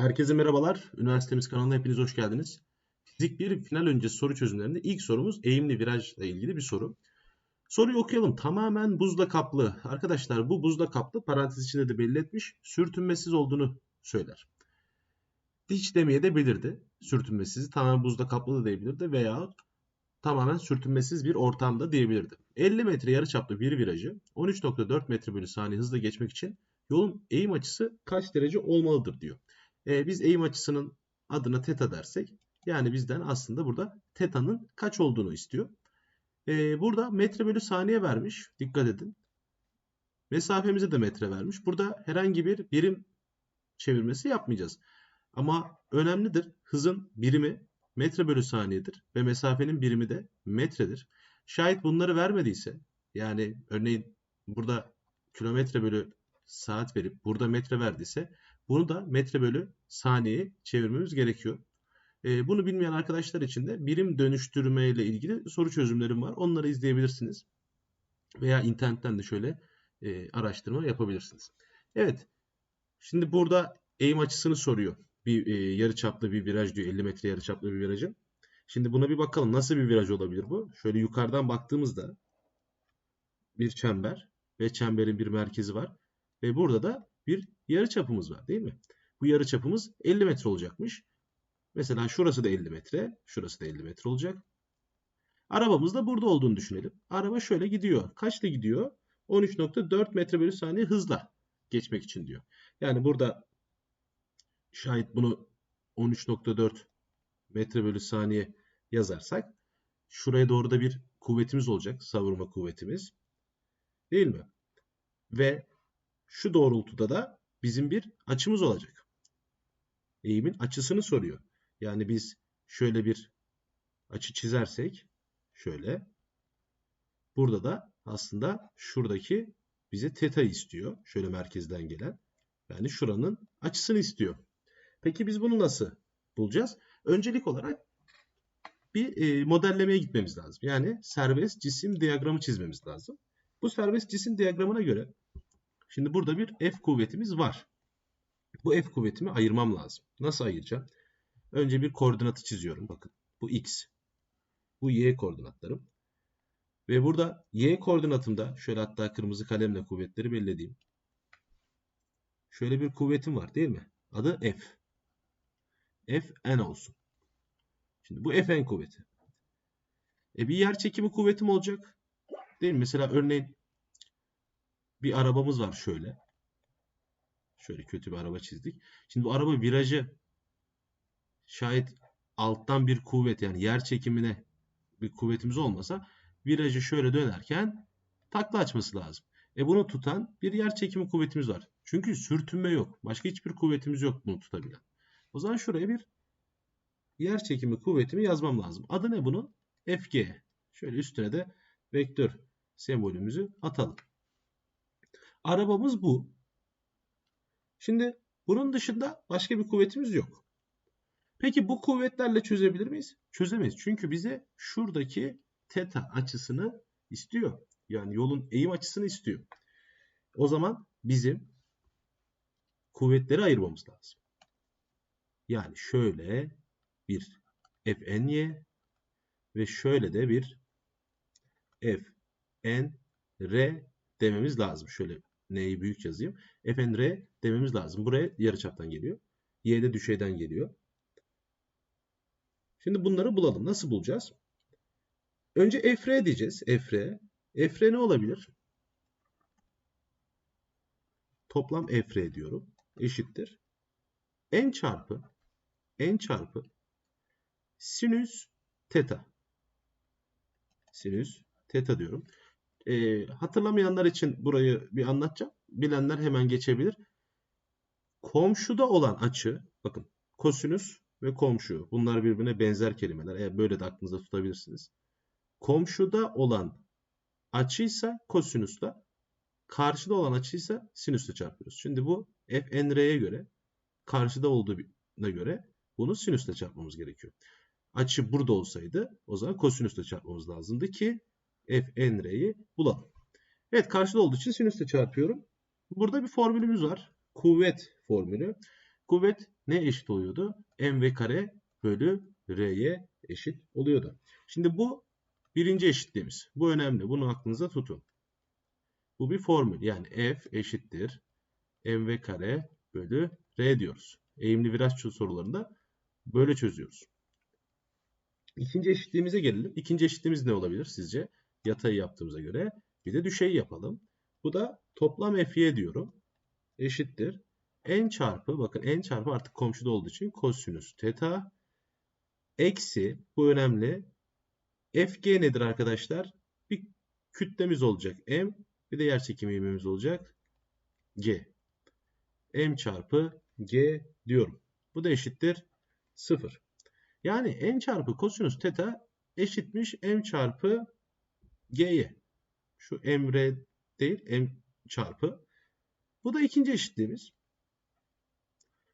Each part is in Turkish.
Herkese merhabalar. Üniversitemiz kanalına hepiniz hoş geldiniz. Fizik 1 final öncesi soru çözümlerinde ilk sorumuz eğimli virajla ilgili bir soru. Soruyu okuyalım. Tamamen buzla kaplı. Arkadaşlar bu buzla kaplı parantez içinde de belli etmiş. Sürtünmesiz olduğunu söyler. Hiç demeye de belirdi. Sürtünmesiz. Tamamen buzla kaplı da diyebilirdi veya tamamen sürtünmesiz bir ortamda diyebilirdi. 50 metre yarıçaplı bir virajı 13.4 metre bölü saniye hızla geçmek için yolun eğim açısı kaç derece olmalıdır diyor. E, biz eğim açısının adına teta dersek yani bizden aslında burada teta'nın kaç olduğunu istiyor. E, burada metre bölü saniye vermiş. Dikkat edin. Mesafemize de metre vermiş. Burada herhangi bir birim çevirmesi yapmayacağız. Ama önemlidir. Hızın birimi metre bölü saniyedir ve mesafenin birimi de metredir. Şayet bunları vermediyse yani örneğin burada kilometre bölü saat verip burada metre verdiyse bunu da metre bölü saniye çevirmemiz gerekiyor. E, bunu bilmeyen arkadaşlar için de birim dönüştürme ile ilgili soru çözümlerim var. Onları izleyebilirsiniz. Veya internetten de şöyle e, araştırma yapabilirsiniz. Evet. Şimdi burada eğim açısını soruyor. Bir e, yarı çaplı bir viraj diyor. 50 metre yarı çaplı bir virajın. Şimdi buna bir bakalım. Nasıl bir viraj olabilir bu? Şöyle yukarıdan baktığımızda bir çember ve çemberin bir merkezi var. Ve burada da bir yarı çapımız var değil mi? Bu yarı çapımız 50 metre olacakmış. Mesela şurası da 50 metre, şurası da 50 metre olacak. Arabamız da burada olduğunu düşünelim. Araba şöyle gidiyor. Kaçta gidiyor? 13.4 metre bölü saniye hızla geçmek için diyor. Yani burada şayet bunu 13.4 metre bölü saniye yazarsak şuraya doğru da bir kuvvetimiz olacak. Savurma kuvvetimiz. Değil mi? Ve şu doğrultuda da bizim bir açımız olacak. Eğimin açısını soruyor. Yani biz şöyle bir açı çizersek şöyle burada da aslında şuradaki bize teta istiyor. Şöyle merkezden gelen. Yani şuranın açısını istiyor. Peki biz bunu nasıl bulacağız? Öncelik olarak bir e, modellemeye gitmemiz lazım. Yani serbest cisim diyagramı çizmemiz lazım. Bu serbest cisim diyagramına göre şimdi burada bir F kuvvetimiz var. Bu F kuvvetimi ayırmam lazım. Nasıl ayıracağım? Önce bir koordinatı çiziyorum. Bakın bu X. Bu Y koordinatlarım. Ve burada Y koordinatımda şöyle hatta kırmızı kalemle kuvvetleri belirlediğim. Şöyle bir kuvvetim var değil mi? Adı F. F N olsun. Şimdi bu Fn kuvveti. E bir yer çekimi kuvvetim olacak. Değil mi? Mesela örneğin bir arabamız var şöyle. Şöyle kötü bir araba çizdik. Şimdi bu araba virajı şayet alttan bir kuvvet yani yer çekimine bir kuvvetimiz olmasa virajı şöyle dönerken takla açması lazım. E bunu tutan bir yer çekimi kuvvetimiz var. Çünkü sürtünme yok. Başka hiçbir kuvvetimiz yok bunu tutabilen. O zaman şuraya bir yer çekimi kuvvetimi yazmam lazım. Adı ne bunun? Fg. Şöyle üstüne de vektör sembolümüzü atalım. Arabamız bu. Şimdi bunun dışında başka bir kuvvetimiz yok. Peki bu kuvvetlerle çözebilir miyiz? Çözemeyiz. Çünkü bize şuradaki teta açısını istiyor. Yani yolun eğim açısını istiyor. O zaman bizim kuvvetleri ayırmamız lazım. Yani şöyle bir fny ve şöyle de bir fnr dememiz lazım. Şöyle n'yi büyük yazayım. fnr dememiz lazım. Buraya yarıçaptan geliyor. y de düşeyden geliyor. Şimdi bunları bulalım. Nasıl bulacağız? Önce fr diyeceğiz. fr. fr ne olabilir? Toplam fr diyorum. Eşittir. n çarpı n çarpı sinüs teta. Sinüs teta diyorum. E, hatırlamayanlar için burayı bir anlatacağım. Bilenler hemen geçebilir. Komşuda olan açı, bakın kosinüs ve komşu. Bunlar birbirine benzer kelimeler. Eğer böyle de aklınızda tutabilirsiniz. Komşuda olan açıysa kosinüsle, karşıda olan açıysa sinüsle çarpıyoruz. Şimdi bu f n r'ye göre karşıda olduğuna göre bunu sinüsle çarpmamız gerekiyor. Açı burada olsaydı o zaman kosinüsle çarpmamız lazımdı ki f n r'yi bulalım. Evet karşıda olduğu için sinüsle çarpıyorum. Burada bir formülümüz var. Kuvvet formülü. Kuvvet ne eşit oluyordu? mv kare bölü r'ye eşit oluyordu. Şimdi bu birinci eşitliğimiz. Bu önemli. Bunu aklınıza tutun. Bu bir formül. Yani f eşittir mv kare bölü r diyoruz. Eğimli viraj sorularında böyle çözüyoruz. İkinci eşitliğimize gelelim. İkinci eşitliğimiz ne olabilir sizce? Yatayı yaptığımıza göre. Bir de düşey yapalım. Bu da toplam fy diyorum. Eşittir. n çarpı bakın n çarpı artık komşuda olduğu için kosinüs teta eksi bu önemli. fg nedir arkadaşlar? Bir kütlemiz olacak m. Bir de yer çekimi olacak. g. m çarpı g diyorum. Bu da eşittir 0. Yani n çarpı kosinüs teta eşitmiş m çarpı g'ye. Şu m r değil m çarpı. Bu da ikinci eşitliğimiz.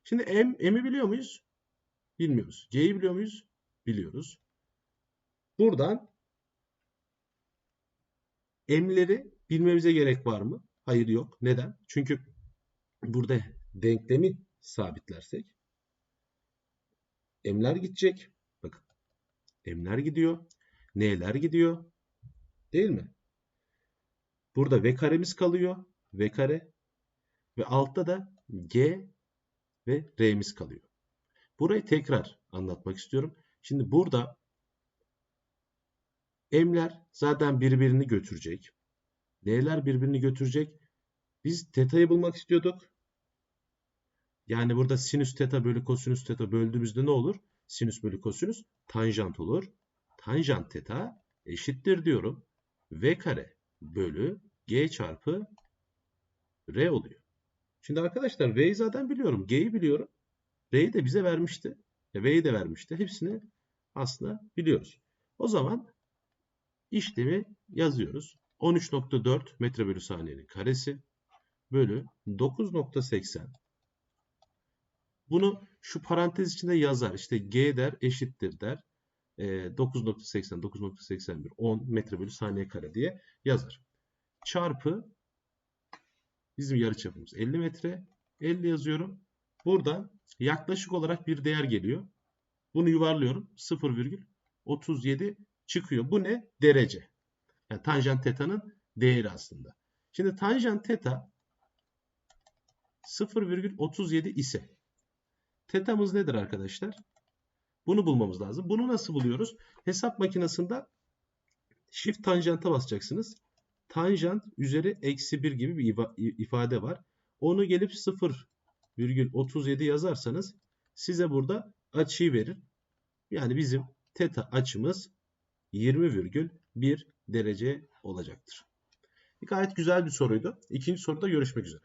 Şimdi m, m'i biliyor muyuz? Bilmiyoruz. G'yi biliyor muyuz? Biliyoruz. Buradan m'leri bilmemize gerek var mı? Hayır yok. Neden? Çünkü burada denklemi sabitlersek m'ler gidecek. Bakın. M'ler gidiyor. N'ler gidiyor. Değil mi? Burada v karemiz kalıyor. v kare. Ve altta da g ve r'miz kalıyor. Burayı tekrar anlatmak istiyorum. Şimdi burada m'ler zaten birbirini götürecek. N'ler birbirini götürecek. Biz teta'yı bulmak istiyorduk. Yani burada sinüs teta bölü kosinüs teta böldüğümüzde ne olur? Sinüs bölü kosinüs tanjant olur. Tanjant teta eşittir diyorum. V kare bölü G çarpı R oluyor. Şimdi arkadaşlar V'yi zaten biliyorum. G'yi biliyorum. R'yi de bize vermişti. E, V'yi de vermişti. Hepsini aslında biliyoruz. O zaman işlemi yazıyoruz. 13.4 metre bölü saniyenin karesi bölü 9.80 bunu şu parantez içinde yazar. İşte G der eşittir der. E, 9.80, 9.81, 10 metre bölü saniye kare diye yazar. Çarpı bizim yarıçapımız 50 metre. 50 yazıyorum. Buradan yaklaşık olarak bir değer geliyor. Bunu yuvarlıyorum. 0,37 çıkıyor. Bu ne? Derece. Yani tanjant teta'nın değeri aslında. Şimdi tanjant teta 0,37 ise Teta'mız nedir arkadaşlar? Bunu bulmamız lazım. Bunu nasıl buluyoruz? Hesap makinesinde shift tanjanta basacaksınız. Tanjant üzeri eksi 1 gibi bir ifade var. Onu gelip 0,37 yazarsanız size burada açıyı verir. Yani bizim teta açımız 20,1 derece olacaktır. Gayet güzel bir soruydu. İkinci soruda görüşmek üzere.